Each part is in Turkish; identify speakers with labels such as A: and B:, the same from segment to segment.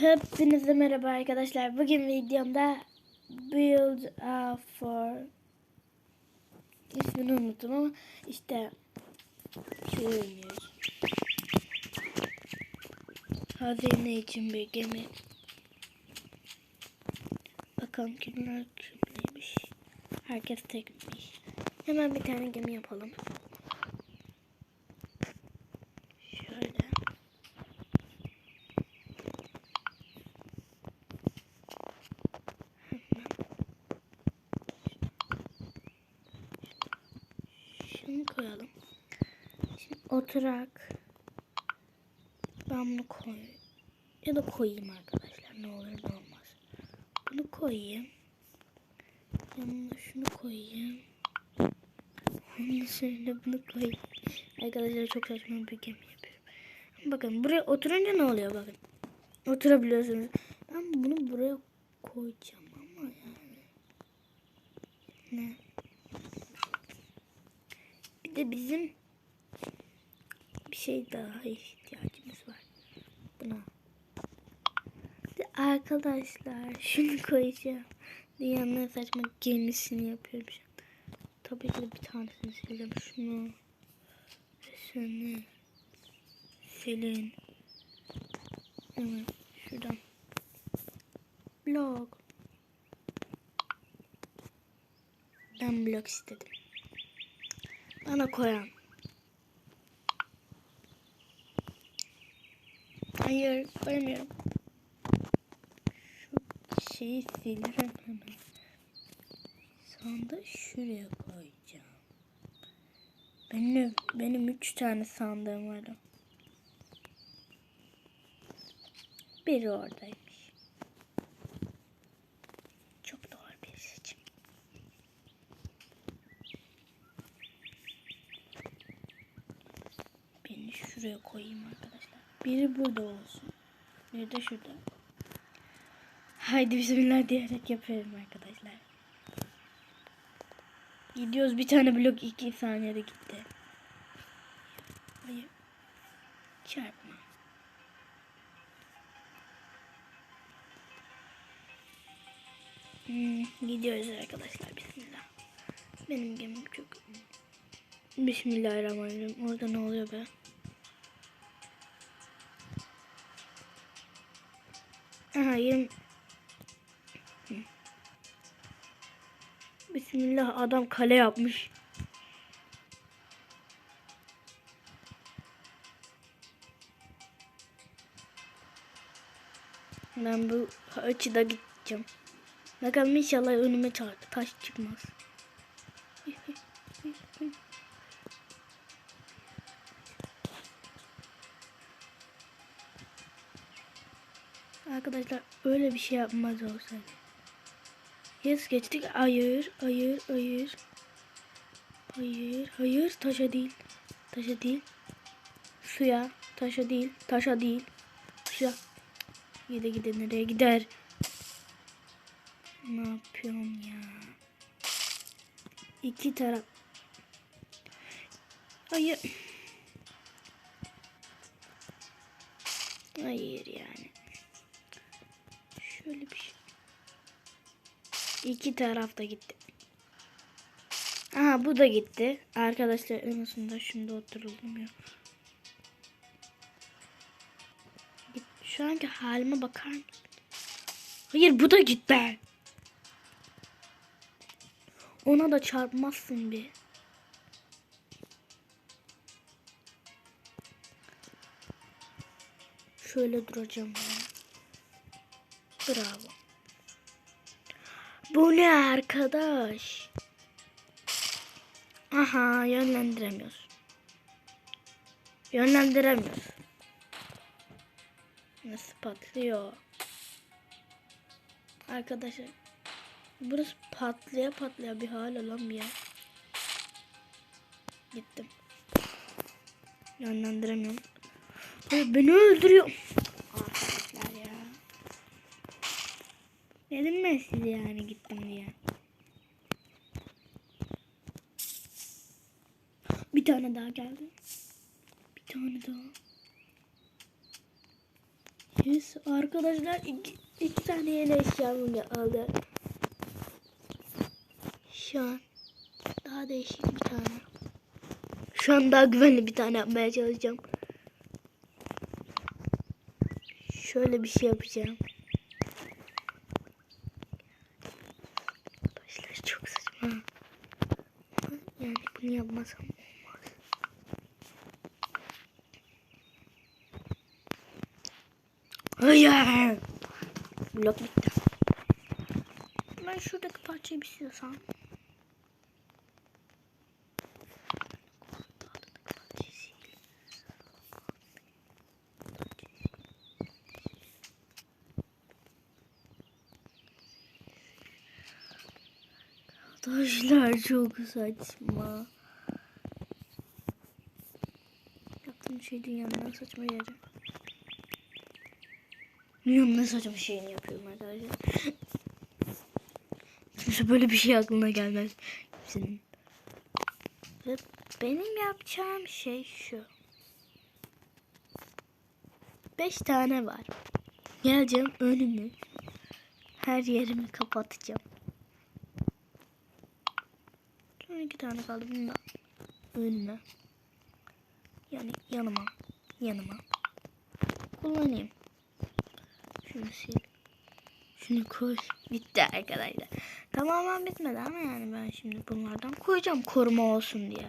A: Hepinize merhaba arkadaşlar. Bugün videomda Build a for ismini unuttum ama işte şey oynuyoruz. Hazine için bir gemi. Bakalım kimler kimleymiş. Herkes tekmiş. Hemen bir tane gemi yapalım. Şöyle. Şunu koyalım. Şimdi oturak. Ben bunu koy. Ya da koyayım arkadaşlar. Ne olur ne olmaz. Bunu koyayım. Yanına şunu koyayım. Onun üzerine bunu koyayım. Arkadaşlar çok saçma bir gemi yapıyorum. Bakın buraya oturunca ne oluyor bakın. Oturabiliyorsunuz. Ben bunu buraya koyacağım ama yani. Ne? Bir de bizim şey daha ihtiyacımız var. Buna. Arkadaşlar şunu koyacağım. Dünyanın saçma gemisini yapıyorum. Tabii ki de bir tanesini sileceğim. Şunu. Şunu. Silin. Hemen şuradan. Blok. Ben blok istedim. Bana koyan. Hayır koyamıyorum. Şu şeyi silirim hemen. Sandığı şuraya koyacağım. Benim, benim üç tane sandığım var. Biri oradaymış. Çok doğru bir seçim. Birini şuraya koyayım arkadaşlar. Biri burada olsun. Biri de şurada. Haydi bismillah diyerek yapıyorum arkadaşlar. Gidiyoruz bir tane blok iki saniyede gitti. Hayır. Çarpma. Hmm, gidiyoruz arkadaşlar bismillah. Benim gemim çok... Bismillahirrahmanirrahim. Orada ne oluyor be? Aha 20... Hı. Bismillah adam kale yapmış. Ben bu açıda gideceğim. Bakalım inşallah önüme ta- taş çıkmaz. Arkadaşlar öyle bir şey yapmaz olsaydı. Yes geçtik. Hayır, hayır, hayır. Hayır, hayır. Taşa değil. Taşa değil. Suya. Taşa değil. Taşa değil. Suya. Gide gide nereye gider? Ne yapıyorsun ya? İki taraf. Hayır. Hayır yani. Şöyle bir şey. İki taraf da gitti. Aha bu da gitti. Arkadaşlar en azından şimdi oturulmuyor. Git- Şu anki halime bakar mısın? Hayır bu da gitti. Ona da çarpmazsın bir. Şöyle duracağım ya. Bravo. Bu ne arkadaş? Aha yönlendiremiyoruz. Yönlendiremiyoruz. Nasıl patlıyor? Arkadaşlar burası patlaya patlaya bir hal olan bir yer. Gittim. Yönlendiremiyorum. Beni öldürüyor. Dedim ben size yani gittim diye. Bir tane daha geldi. Bir tane daha. Yes, arkadaşlar iki, iki tane yeni eşyamı aldı. Şu an daha değişik bir tane. Şu an daha güvenli bir tane yapmaya çalışacağım. Şöyle bir şey yapacağım. Arkadaşlar çok saçma. Yani bunu yapmasam olmaz. Hayır. Blok bitti. Ben şuradaki parçayı bir silsem. Arkadaşlar çok saçma. Yaptığım şey dünyanın en saçma yeri. Dünyanın en saçma şeyini yapıyorum arkadaşlar. Kimse böyle bir şey aklına gelmez. Kimsenin. Ve benim yapacağım şey şu. Beş tane var. Geleceğim önümü. Her yerimi kapatacağım. İki tane kaldı bunda. Önüme. Yani yanıma. Yanıma. Kullanayım. Şunu sil. Şunu koy. Bitti arkadaşlar. Tamamen bitmedi ama yani ben şimdi bunlardan koyacağım koruma olsun diye.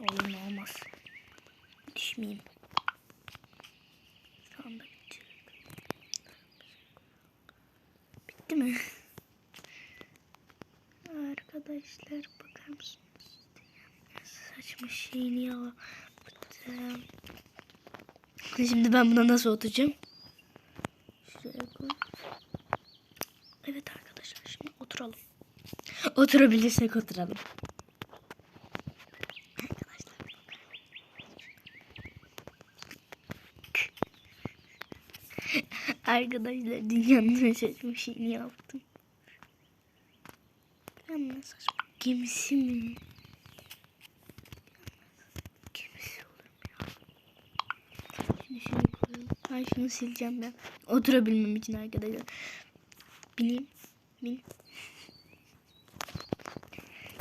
A: Olur mu olmaz. Düşmeyeyim. Bitti. Bitti mi? Arkadaşlar bakar mısınız? Saçma şeyini yaptım. Şimdi ben buna nasıl oturacağım? Koy. Evet arkadaşlar şimdi oturalım. Oturabilirsek oturalım. Arkadaşlar dünyanın en saçma şeyini yaptım. Ben ne saçma gemisi mi? Gemisi olur mu ya? Şimdi şunu koyalım. Ben şunu sileceğim ben. Oturabilmem için arkadaşlar. Bineyim. Bin.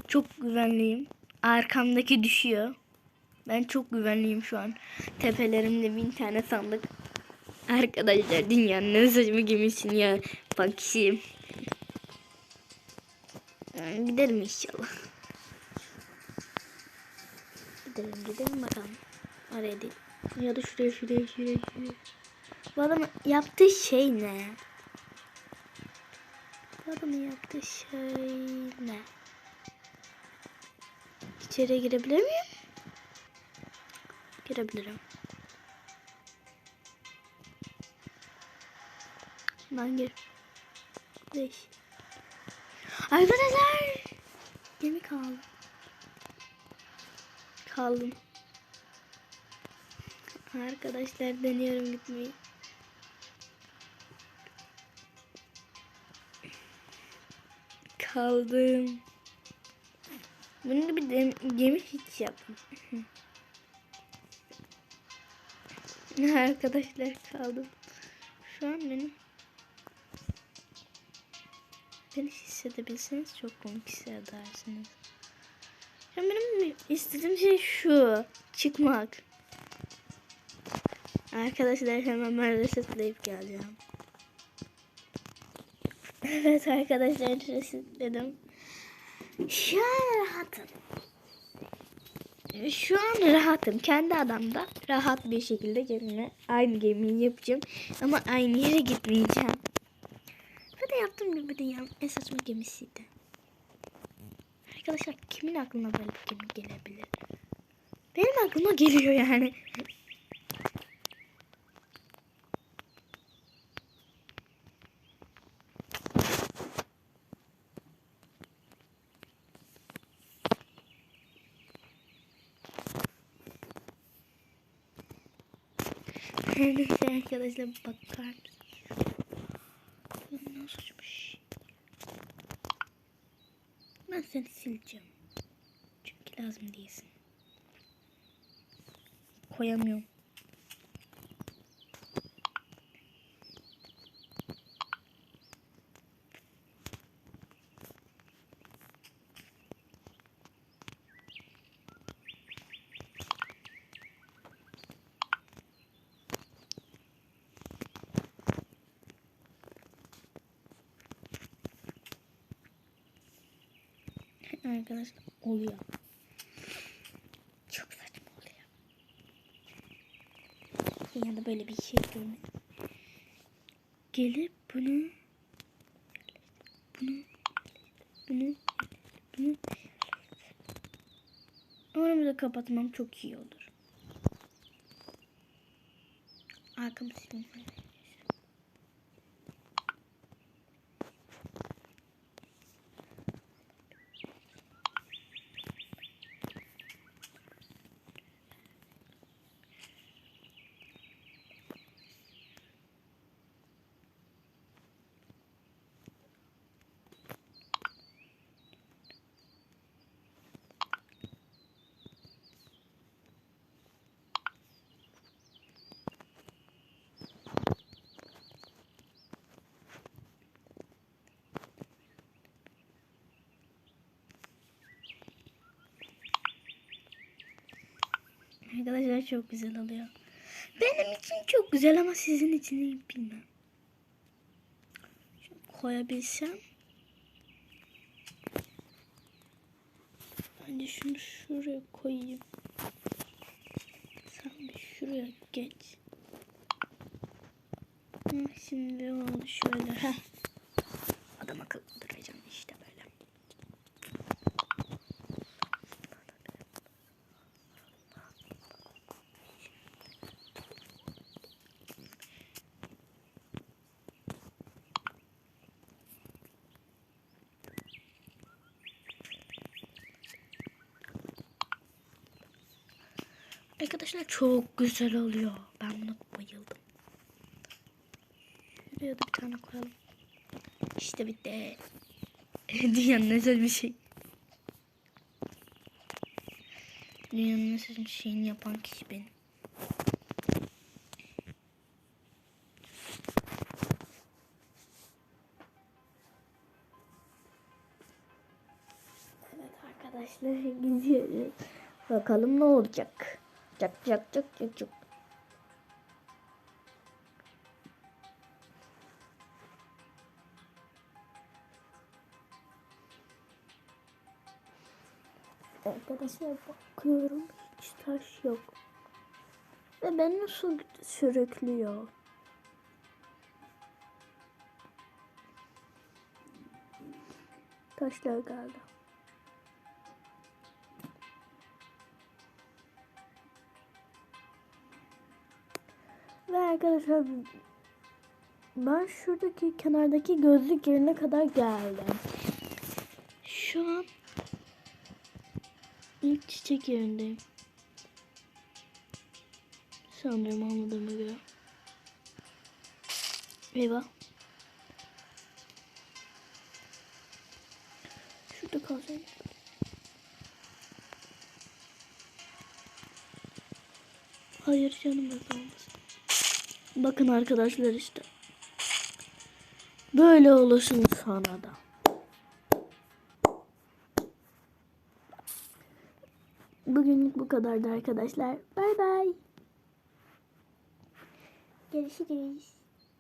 A: Çok güvenliyim. Arkamdaki düşüyor. Ben çok güvenliyim şu an. Tepelerimde bin tane sandık. Arkadaşlar dünyanın en saçma gemisini ya. Bak kişiyim. Yani gidelim inşallah. Gidelim gidelim bakalım. Oraya değil. Ya da şuraya şuraya şuraya şuraya. Bu adamın yaptığı şey ne? Bu adamın yaptığı şey ne? İçeriye girebilir miyim? Girebilirim. Ben gir. Beş. Arkadaşlar. Gemi kaldı. Kaldım. Arkadaşlar deniyorum gitmeyi. Kaldım. Bunun gibi gemi hiç yapmadım. Arkadaşlar kaldım. Şu an benim beni hissedebilseniz çok komik hissedersiniz. An benim istediğim şey şu. Çıkmak. Arkadaşlar hemen ben resetleyip geleceğim. Evet arkadaşlar resetledim. Şu an rahatım. Şu an rahatım. Kendi adamda rahat bir şekilde gemime aynı gemiyi yapacağım. Ama aynı yere gitmeyeceğim. Ve de yaptığım gibi dünyanın en saçma gemisiydi. Arkadaşlar kimin aklına böyle bir gemi gelebilir? Benim aklıma geliyor yani. Neyse arkadaşlar bakar mısınız? Bu nasıl saçmış? Ben seni sileceğim. Çünkü lazım değilsin. Koyamıyorum. Arkadaşlar oluyor. Çok saçma oluyor. Ya da böyle bir şey görmek. Gelip bunu bunu bunu bunu Onu da kapatmam çok iyi olur. Arkamı sileyim. Arkadaşlar çok güzel oluyor. Benim için çok güzel ama sizin için bilmem. Şunu koyabilsem. Bence şunu şuraya koyayım. Sen bir şuraya geç. Şimdi oldu şöyle. Heh. Adam akıllı duracağım işte böyle. Arkadaşlar çok güzel oluyor. Ben buna bayıldım. Şuraya bir tane koyalım. İşte bitti. Dünyanın güzel bir şey. Dünyanın en güzel şeyini yapan kişi benim. Evet arkadaşlar gidiyoruz. Bakalım ne olacak. Cak cak cak cak cak. Arkadaşlar bakıyorum hiç taş yok. Ve ben nasıl sürüklüyor? Taşlar geldi. Ve arkadaşlar ben şuradaki kenardaki gözlük yerine kadar geldim. Şu an ilk çiçek yerindeyim. Sanırım anladığıma göre. Eyvah. Şurada kalacağım. Hayır canım yok olmasın. Bakın arkadaşlar işte. Böyle olursun sonra da. Bugünlük bu kadardı arkadaşlar. Bay bay. Görüşürüz.